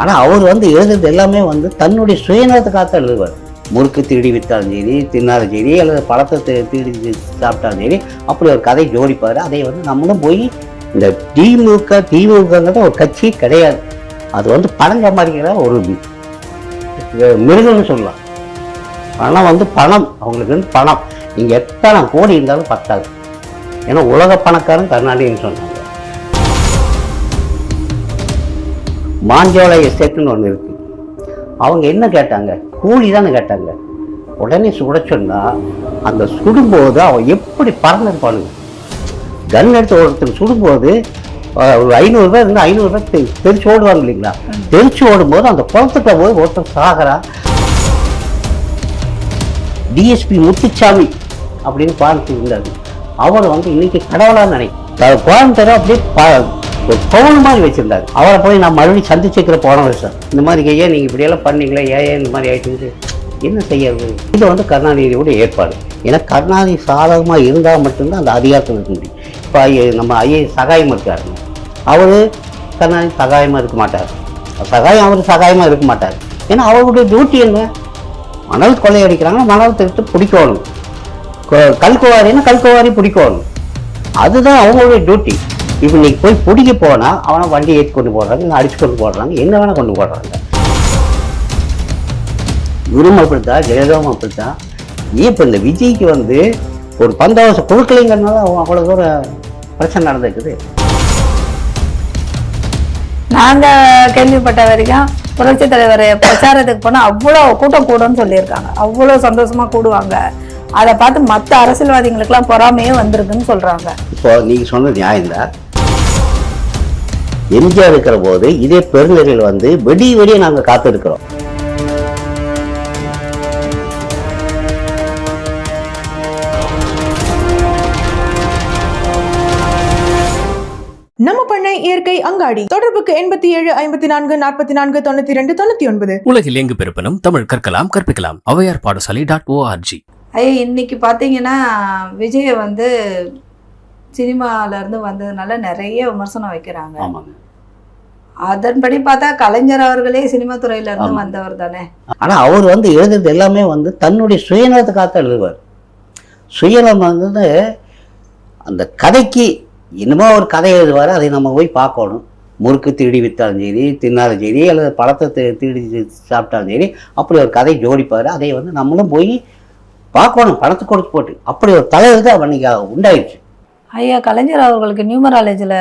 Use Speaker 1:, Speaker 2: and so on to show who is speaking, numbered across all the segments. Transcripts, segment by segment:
Speaker 1: ஆனால் அவர் வந்து எழுதுறது எல்லாமே வந்து தன்னுடைய சுயநலத்துக்காக எழுதுவார். முறுக்கு திருடி விற்றாலும் சரி தின்னாலும் சரி அல்லது பழத்தை திருடி சாப்பிட்டாலும் சரி அப்படி ஒரு கதை ஜோடிப்பார். அதை வந்து நம்மளும் போய் இந்த திமுக திமுகங்கிறது ஒரு கட்சி கிடையாது. அது வந்து பணம் சம்பாதிக்கிற ஒரு மிருகம்னு சொல்லலாம். பணம் வந்து பணம். அவங்களுக்கு வந்து பணம். நீங்கள் எத்தனை கோடி இருந்தாலும் பத்தாது. ஏன்னா உலக பணக்காரன் கருணாநிதின்னு சொன்னாங்க. மாஞ்சோலை எஸ்டேட்னு ஒன்று இருக்கு. அவங்க என்ன கேட்டாங்க? கூலி தானே கேட்டாங்க. உடனே சுட சொன்னால் அந்த சுடும்போது அவன் எப்படி பறந்துருப்பானுங்க கன் எடுத்து ஒருத்தர் சுடும்போது ஒரு ஐநூறுரூவா இருந்தால் ஐநூறுரூவா தெரிச்சு ஓடுவாங்க இல்லைங்களா? தெரிச்சு ஓடும்போது அந்த குளத்துக்குள்ள போய் ஒருத்தர் சாகிறா. டிஎஸ்பி முத்துச்சாமி அப்படின்னு பார்த்து இருந்தாரு. அவர் வந்து இன்னைக்கு கடவுளாக நினைக்கும் கோயம்புத்தூர் அப்படியே ஒரு பவுன் மாதிரி வச்சிருந்தாரு. அவரை போய் நான் மறுபடியும் சந்திச்சுக்கிற போன வருஷம் இந்த மாதிரி ஐயா நீங்கள் இப்படியெல்லாம் பண்ணீங்களே? ஏன் இந்த மாதிரி ஆயிட்டு என்ன செய்யறது இது வந்து கருணாநிதியோட ஏற்பாடு. ஏன்னா கருணாநிதி சாதகமாக இருந்தால் மட்டும்தான் அந்த அதிகாரத்தில் இருக்க முடியும். இப்போ நம்ம ஐஏ சகாயம் இருக்கார். அவர் கருணாநிதி சகாயமாக இருக்க மாட்டார். சகாயம் அவர் சகாயமாக இருக்க மாட்டார். ஏன்னா அவருடைய டியூட்டி என்ன? மணல் கொலை அடிக்கிறாங்க மணல் திருட்டு பிடிக்கணும். கல்குவாரின்னா கல்குவாரி பிடிக்கணும். அதுதான் அவங்களுடைய டியூட்டி இப்போ இன்னைக்கு போய் பிடிக்க போனால் அவனை வண்டி ஏற்றி கொண்டு போடுறாங்க இல்லை அடிச்சு கொண்டு போடுறாங்க என்ன வேணால் கொண்டு போடுறாங்க. குரும் அப்படித்தான் ஜெயலலிதாவும் அப்படித்தான். இப்போ இந்த விஜய்க்கு வந்து ஒரு பந்தாவசம் கொடுக்கலைங்கிறனால அவன் அவ்வளோ தூரம் பிரச்சனை நடந்திருக்குது.
Speaker 2: நாங்க கேள்விப்பட்ட வரைக்கும் புரட்சி தலைவர் பிரச்சாரத்துக்கு போனா அவ்வளவு கூட்டம் கூடும்னு சொல்லியிருக்காங்க. அவ்வளவு சந்தோஷமா கூடுவாங்க. அதை பார்த்து மற்ற அரசியல்வாதிகளுக்கெல்லாம் பொறாமையே வந்திருக்குன்னு சொல்றாங்க.
Speaker 1: இப்போ நீங்கள் சொன்னது நியாயம்தான். எம்ஜிஆர் இருக்கிற போது இதே பெருநெறியில் வந்து வெடி வெடியை நாங்கள் காத்திருக்கிறோம்.
Speaker 3: நம்ம பண்ணை இயற்கை அங்காடி. தொடர்புக்கு எண்பத்தி ஏழு ஐம்பத்தி நான்கு நாற்பத்தி நான்கு தொண்ணூத்தி ரெண்டு தொண்ணூத்தி ஒன்பது.
Speaker 4: உலகில் எங்கு பிறப்பினும் தமிழ் கற்கலாம் கற்பிக்கலாம். ஔவையார் பாடசாலை டாட் ஓஆர்ஜி
Speaker 2: ஐயா இன்னைக்கு பார்த்தீங்கன்னா விஜயை வந்து சினிமால இருந்து வந்ததுனால நிறைய விமர்சனம் வைக்கிறாங்க. அதன்படி பார்த்தா கலைஞர் அவர்களே சினிமா துறையில இருந்து. வந்தவர் தானே.
Speaker 1: ஆனால் அவர் வந்து எழுதுறது எல்லாமே வந்து தன்னுடைய சுயநலத்துக்காக எழுதுவார். சுயநலம் வந்து அந்த கதைக்கு என்னமோ ஒரு கதை எழுதுவார் அதை நம்ம போய் பார்க்கணும். முறுக்கு திருடி விற்றாலும் சரி தின்னாலும் சரி அல்லது பழத்தை திருடி சாப்பிட்டாலும் சரி அப்படி ஒரு கதை ஜோடிப்பார். அதை வந்து நம்மளும் போய் பார்க்கணும் பணத்தை கொடுத்து போட்டு. அப்படி ஒரு தலைவர் தான் அன்னைக்கு உண்டாயிடுச்சு
Speaker 2: ஐயா கலைஞர் அவர்களுக்கு நியூமராலஜியில்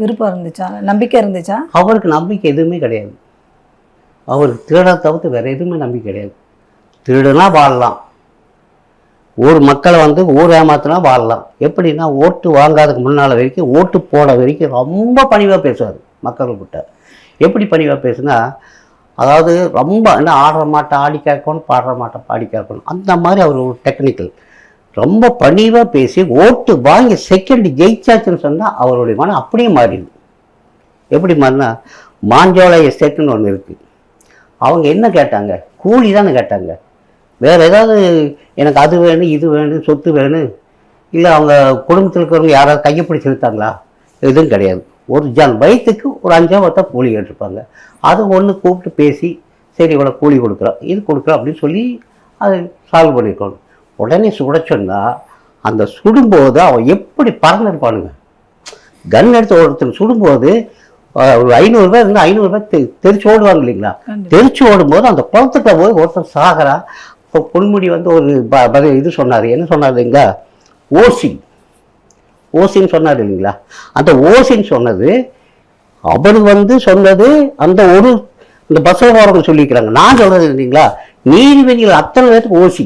Speaker 2: விருப்பம் இருந்துச்சா? நம்பிக்கை இருந்துச்சா?
Speaker 1: அவருக்கு நம்பிக்கை எதுவுமே கிடையாது. அவருக்கு திருடா தவிர்த்து வேறு எதுவுமே நம்பிக்கை கிடையாது. திருடுனா வாழலாம். ஊர் மக்களை வந்து ஊர் ஏமாத்தினா வாழலாம். எப்படின்னா ஓட்டு வாங்காததுக்கு முன்னால் வரைக்கும் ஓட்டு போட வரைக்கும் ரொம்ப பணிவாக பேசுவார் மக்கள்கிட்ட. எப்படி பணிவாக பேசுனா அதாவது ரொம்ப என்ன ஆடுற மாட்டை ஆடி கேட்கணும் பாடுற மாட்டை பாடி கேட்கணும். அந்த மாதிரி அவர் ஒரு டெக்னிக்கல் ரொம்ப பணிவாக பேசி ஓட்டு வாங்கி செகண்ட் ஜெயிச்சாச்சுன்னு சொன்னால் அவருடைய மனம் அப்படியே மாறிடுது எப்படி மாறினா மாஞ்சோலை எஸ்டேட்னு ஒன்று இருக்குது அவங்க என்ன கேட்டாங்க? கூலி தானே கேட்டாங்க. வேறு ஏதாவது எனக்கு அது வேணும் இது வேணும் சொத்து வேணும். இல்லை அவங்க குடும்பத்தில் இருக்கிறவங்க யாராவது கையை பிடிச்சி இழுத்தாங்களா? எதுவும் கிடையாது. ஒரு ஜான் வயிற்றுக்கு ஒரு அஞ்சா பத்தா கூலி கேட்டிருப்பாங்க. அது ஒன்று கூப்பிட்டு பேசி சரி இவ்வளோ கூலி கொடுக்குறோம் இது கொடுக்குறோம் அப்படின்னு சொல்லி அதை சால்வ் பண்ணியிருக்கணும் உடனே சுட சொன்னா அந்த சுடும்போது அவன் எப்படி பறந்துருப்பானுங்க கன் எடுத்து ஒருத்தர் சுடும்போது ஒரு ஐநூறுரூவா இருந்து ஐநூறுரூவா தெ தெரிச்சு ஓடுவாங்க இல்லைங்களா? தெரிச்சு ஓடும்போது அந்த குளத்துக்குள்ள போய் ஒருத்தர் சாகிறா. இப்போ பொன்முடி வந்து ஒரு ப இது சொன்னார். என்ன சொன்னார் இல்லைங்களா? ஓசி. ஓசின்னு சொன்னார் இல்லைங்களா? அந்த ஓசின்னு சொன்னது அவர் வந்து சொன்னது அந்த ஒரு இந்த பஸ்ஸில் போகிறவங்க சொல்லிக்கிறாங்க. நான் சொல்றது இல்லைங்களா? நீதிபதிகள் அத்தனை பேருக்கு ஓசி.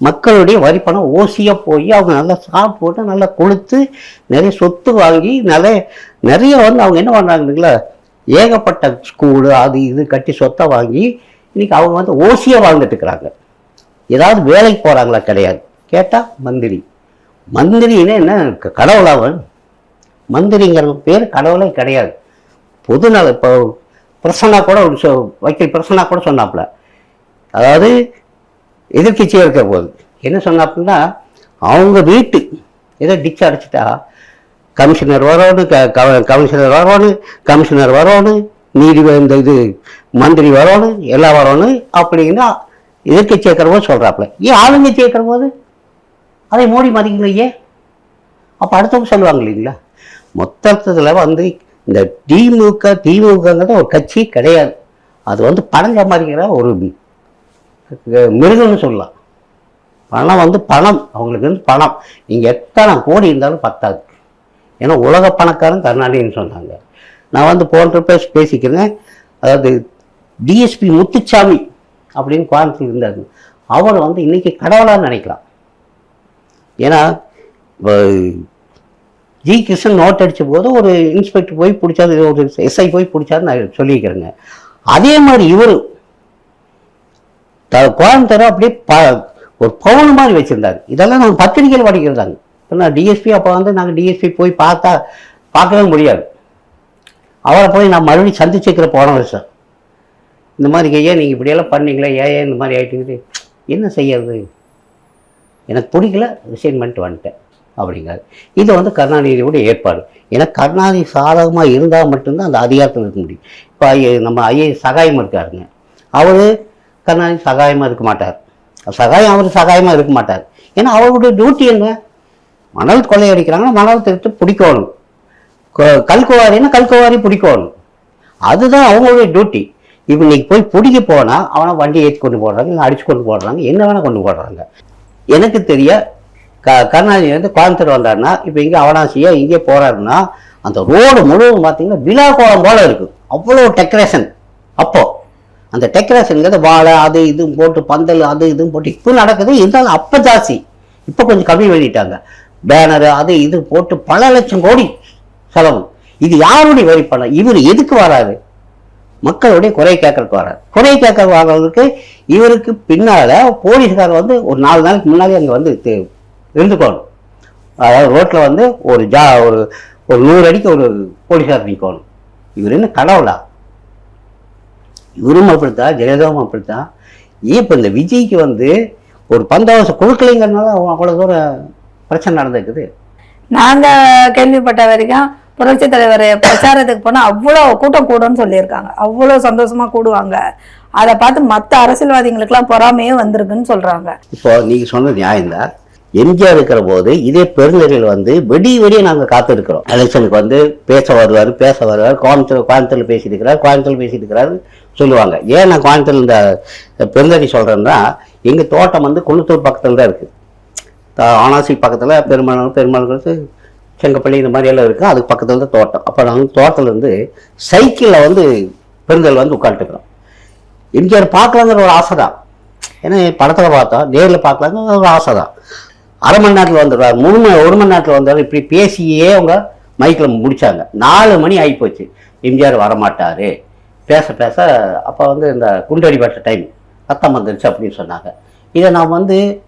Speaker 1: மக்களுடைய வரி பணம் ஓசியாக போய் அவங்க நல்லா சாப்பிட்டு நல்லா கொளுத்து நிறைய சொத்து வாங்கி நிறைய நிறைய வந்து அவங்க என்ன பண்ணுறாங்க ஏகப்பட்ட ஸ்கூலு அது இது கட்டி சொத்தை வாங்கி இன்னைக்கு அவங்க வந்து ஓசியாக வாழ்ந்துட்டுருக்குறாங்க ஏதாவது வேலைக்கு போகிறாங்களா கிடையாது. கேட்டால் மந்திரி. மந்திரின்னா என்ன? கடவுளாவன் மந்திரிங்கிற பேர் கடவுளே கிடையாது. பொதுநல இப்போ பிரசன்னா கூட ஒரு சொ வக்கீல் பிரசன்னா கூட சொன்னாப்புல. அதாவது எதிர்கட்சியாக இருக்கிற போது என்ன சொன்னாப்புன்னா அவங்க வீட்டு ஏதோ டிச் அடைச்சிட்டா கமிஷனர் வரணும் க கமிஷனர் வரணும் கமிஷனர் வரணும் நீதி இந்த இது மந்திரி வரணும் எல்லாம் வரணும் அப்படின்னா எதிர்கட்சி இருக்கிற போது சொல்கிறாப்புல ஏன் ஆளுங்கட்சி இருக்கிற போது? அதை மோடி மதிக்கலையே அப்போ அடுத்தவங்க சொல்லுவாங்க இல்லைங்களா? மொத்தத்தில் வந்து இந்த திமுக திமுகங்கிறது ஒரு கட்சி கிடையாது. அது வந்து பணம் சம்பாதிக்கிற ஒரு மிருகம்னு சொல்லலாம். பணம் வந்து பணம். அவங்களுக்கு வந்து பணம். நீங்கள் எத்தனை கோடி இருந்தாலும் பத்தாது. ஏன்னா உலக பணக்காரன் கருணாநிதினு சொன்னாங்க. நான் வந்து போன்ற பேச பேசிக்கிறேன். அதாவது டிஎஸ்பி முத்துச்சாமி அப்படின்னு கோயம்புத்தூர் இருந்தார். அவர் வந்து இன்னைக்கு கடவுளாக நினைக்கலாம். ஏன்னா இப்போ ஜி கிருஷ்ணன் நோட் அடித்த போது ஒரு இன்ஸ்பெக்டர் போய் பிடிச்சாரு ஒரு எஸ்ஐ போய் பிடிச்சாரு நான் சொல்லியிருக்கிறேங்க அதே மாதிரி இவர் கோயம்புத்தூர் அப்படியே ப ஒரு பவுன் மாதிரி வச்சுருந்தாரு. இதெல்லாம் நாங்கள் பத்திரிகையில் படிக்கிறதாங்க. இப்போ நான் டிஎஸ்பி அப்போ வந்து நாங்கள் டிஎஸ்பி போய் பார்த்தா பார்க்கவே முடியாது. அவரை போய் நான் மறுபடியும் சந்திச்சுக்கிற போன வருஷம் இந்த மாதிரி ஐயா நீங்கள் இப்படியெல்லாம் பண்ணீங்களே ஏன் இந்த மாதிரி ஆகிட்டுங்குது என்ன செய்யறது? எனக்கு பிடிக்கல ரிசைன் பண்ணிட்டு வந்துட்டேன் அப்படிங்கிறாரு. இது வந்து கருணாநிதியோட ஏற்பாடு. ஏன்னா கருணாநிதி சாதகமாக இருந்தால் மட்டும்தான் அந்த அதிகாரத்தில் இருக்க முடியும். இப்போ நம்ம ஐஏ சகாயம் இருக்காருங்க. அவர் கருணாநிதி சகாயமாக இருக்க மாட்டார். சகாயம் அவர் சகாயமாக இருக்க மாட்டார். ஏன்னா அவருடைய டியூட்டி என்ன? மணல் கொள்ளையடிக்கிறாங்கன்னா மணல் திருட்டு பிடிக்கணும். கல்குவாரின்னா கல்குவாரி பிடிக்கணும். அதுதான் அவங்களுடைய டியூட்டி இப்போ இன்னைக்கு போய் பிடிக்க போனால் அவனை வண்டி ஏற்றி கொண்டு போடுறாங்க இல்லை அடிச்சு கொண்டு போடுறாங்க என்ன வேணால் கொண்டு போடுறாங்க. எனக்கு தெரிய க கருணாநிதி வந்து கோயம்புத்தூர் வந்தாருன்னா இப்போ இங்கே அவனாசியா இங்கே போகிறாருன்னா அந்த ரோடு முழுவதும் பார்த்தீங்கன்னா விழா கோலம் போல இருக்கும் அவ்வளோ டெக்கரேஷன் அப்போது அந்த டெக்கரேஷனுங்கிறது வாழை அது இதுவும் போட்டு பந்தல் அது இதுவும் போட்டு இப்போ நடக்குது. இருந்தாலும் அப்போ ஜாஸ்தி. இப்போ கொஞ்சம் கம்மி பண்ணிட்டாங்க. பேனரு அது இது போட்டு பல லட்சம் கோடி செலவு. இது யாருடைய வரி பணம்? இவர் எதுக்கு வராரு? மக்களுடைய குறை கேட்கறதுக்கு வராரு. குறை கேட்க வர்றதுக்கு இவருக்கு பின்னால் போலீஸ்கார் வந்து ஒரு நாலு நாளைக்கு முன்னாடி அங்கே வந்து இருந்துக்கணும். அதாவது ரோட்டில் வந்து ஒரு ஜா ஒரு ஒரு நூறு அடிக்கு ஒரு போலீஸார் நிற்கணும் இவர் என்ன கடவுளா? இவரும் அப்படித்தான் ஜெயலலிதாவும் அப்படித்தான். ஏன் இப்போ இந்த விஜய்க்கு வந்து ஒரு பந்தோபஸ்து கொடுக்கலைங்கிறனால அவன் அவ்வளோ தூரம் பிரச்சனை நடந்திருக்குது.
Speaker 2: நாங்க கேள்விப்பட்ட வரைக்கும் புரட்சி தலைவர் பிரச்சாரத்துக்கு போனா அவ்வளோ கூட்டம் கூடும்னு சொல்லியிருக்காங்க. அவ்வளோ சந்தோஷமா கூடுவாங்க. அதை பார்த்து மற்ற அரசியல்வாதிகளுக்கெல்லாம் பொறாமையே வந்திருக்குன்னு சொல்றாங்க.
Speaker 1: இப்போ நீங்கள் சொன்னது நியாயம்தான். எம்ஜிஆர் இருக்கிற போது இதே பெருநெறியில் வந்து வெடி வெடியே நாங்கள் காத்திருக்கிறோம். எலெக்ஷனுக்கு வந்து பேச வருவார் பேச வருவார். கோயம்புத்தூர் கோயம்புத்தூர்ல பேசியிருக்கிறார் கோயம்புத்தூர் பேசியிருக்கிறாரு சொல்லுவாங்க. ஏன் நான் கோயம்புத்தூர் இந்த பெருந்தடி சொல்கிறேன்னா எங்கள் தோட்டம் வந்து குளத்தூர் பக்கத்தில் தான் இருக்குது ஆனாசி பக்கத்தில் பெருமாள் பெருமாளுக்கு செங்கப்பள்ளி இந்த மாதிரி எல்லாம் இருக்குது அதுக்கு பக்கத்தில் தான் தோட்டம். அப்போ நாங்கள் தோட்டத்தில் இருந்து சைக்கிளில் வந்து பெருந்தல் வந்து உட்காந்துருக்குறோம் எம்ஜிஆர் பார்க்கலாங்கிற ஒரு ஆசை தான் ஏன்னா படத்தில் பார்த்தோம் நேரில் பார்க்கலாங்கிற ஒரு ஆசை தான் அரை மணி நேரத்தில் வந்துடுவார் மூணு மணி ஒரு மணி நேரத்தில் வந்தார் இப்படி பேசியே அவங்க மைக்கில் முடித்தாங்க நாலு மணி ஆகிப்போச்சு எம்ஜிஆர் வரமாட்டார். பேச பேச அப்போ வந்து இந்த குண்டடிப்பட்ட டைம் ரத்தம் வந்துருச்சு அப்படின்னு சொன்னாங்க. இதை நான் வந்து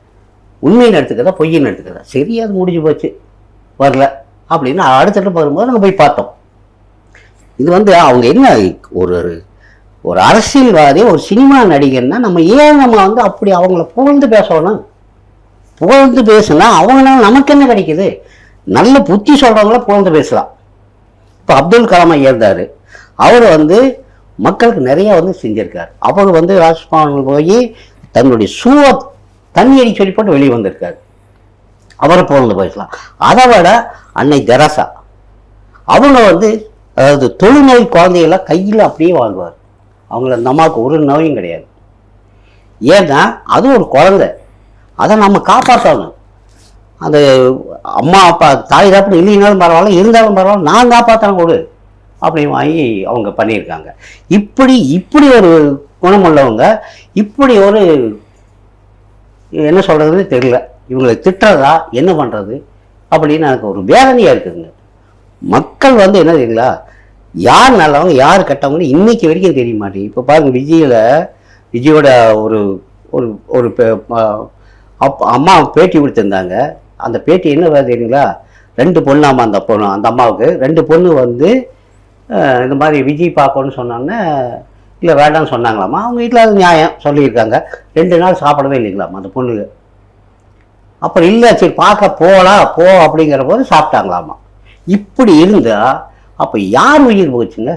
Speaker 1: உண்மைன்னு எடுத்துக்கிறதா பொய்யின்னு எடுத்துக்கிறதா சரி அது முடிஞ்சு போச்சு. வரல. அப்படின்னு அடுத்த வரும்போது நாங்கள் போய் பார்த்தோம். இது வந்து அவங்க என்ன ஒரு ஒரு அரசியல்வாதி ஒரு சினிமா நடிகர்னா நம்ம ஏன் நம்ம வந்து அப்படி அவங்கள புகழ்ந்து பேசணும்? புகழ்ந்து பேசுனா அவங்களால நமக்கு என்ன கிடைக்குது? நல்ல புத்தி சொல்கிறவங்கள புகழ்ந்து பேசலாம். இப்போ அப்துல் கலாம் ஐயா இருந்தார். அவர் வந்து மக்களுக்கு நிறைய வந்து செஞ்சிருக்கார். அவர் வந்து ராஜ்பவன் போய் தன்னுடைய சூவை தண்ணி அடி சொல்லி போட்டு வெளியே வந்திருக்காரு. அவரை போனது பேசலாம் அதை விட அன்னை தெரசா அவங்க வந்து அதாவது தொழுநோய் குழந்தைகளை கையில் அப்படியே வாழ்வார். அவங்கள அந்த அம்மாவுக்கு ஒரு நோயும் கிடையாது. ஏன்னா அது ஒரு குழந்தை. அதை நம்ம காப்பாற்றணும். அந்த அம்மா அப்பா தாய் தப்பு இல்லைனாலும் பரவாயில்ல இருந்தாலும் பரவாயில்ல நான் காப்பாற்றணும் கொடு. அப்படி வாங்கி அவங்க பண்ணியிருக்காங்க. இப்படி இப்படி ஒரு குணமுள்ளவங்க இப்படி ஒரு என்ன சொல்கிறதுன்னு தெரியல. இவங்களை திட்டுறதா என்ன பண்ணுறது அப்படின்னு எனக்கு ஒரு வேதனையாக இருக்குதுங்க. மக்கள் வந்து என்ன தெரியுங்களா? யார் நல்லவங்க யார் கெட்டவங்கன்னு இன்றைக்கி வரைக்கும் தெரிய மாட்டேங்குது. இப்போ பாருங்கள் விஜயில் விஜயோட ஒரு ஒரு ஒரு பெ- அப் அம்மா பேட்டி கொடுத்துருந்தாங்க. அந்த பேட்டி என்ன வேறு தெரியுங்களா? ரெண்டு பொண்ணாமா அந்த பொண்ணு அந்த அம்மாவுக்கு. ரெண்டு பொண்ணு வந்து இந்த மாதிரி விஜய் பார்க்கணும்னு சொன்னாங்கன்னா இல்லை வேண்டாம்னு சொன்னாங்களாமா? அவங்க வீட்டில் அது நியாயம் சொல்லியிருக்காங்க. ரெண்டு நாள் சாப்பிடவே இல்லைங்களாமா அந்த பொண்ணுக்கு அப்புறம் இல்லை சரி பார்க்க போகலாம் போ அப்படிங்கிற போது சாப்பிட்டாங்களாமா? இப்படி இருந்தால் அப்போ யார் உயிர் போச்சுங்க?